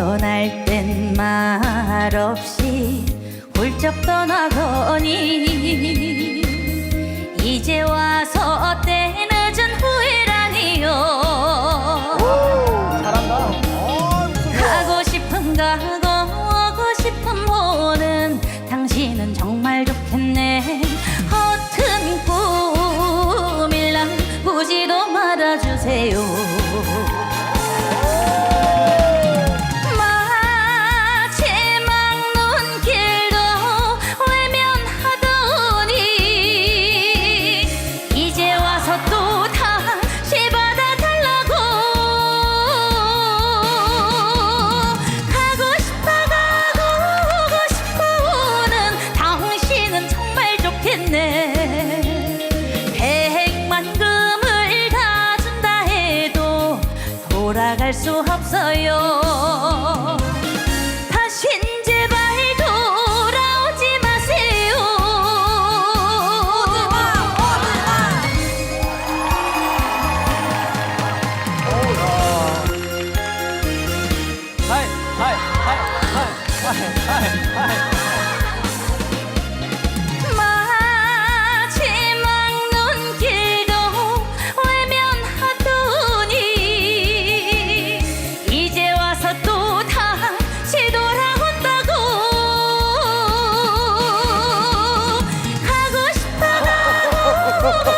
갈땐 말없이 훌쩍 떠나거니 이제 와서 때? 늦은 후회라니요. 잘한다. 가고 싶은 가고 오고 싶은 보는 당신은 정말 좋겠네. 허튼 꿈일랑 보지도 말아주세요 돌아갈 수 없어요. 다신 제발 돌아오지 마세요. 하이, 하이, 하이, 하이, 하이, 하이, 하이.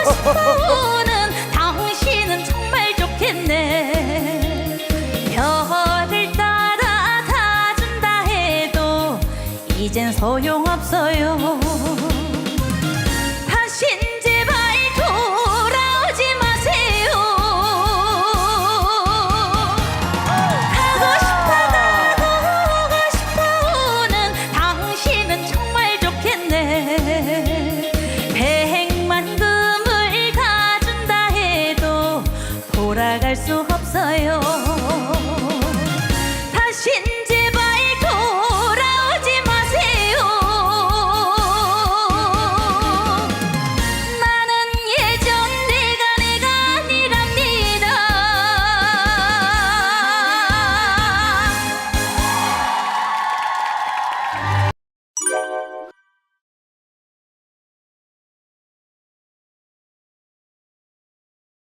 싶어는 당신은 정말 좋겠네. 별을 따라 다 준다 해도 이젠 소용없어요 있어요.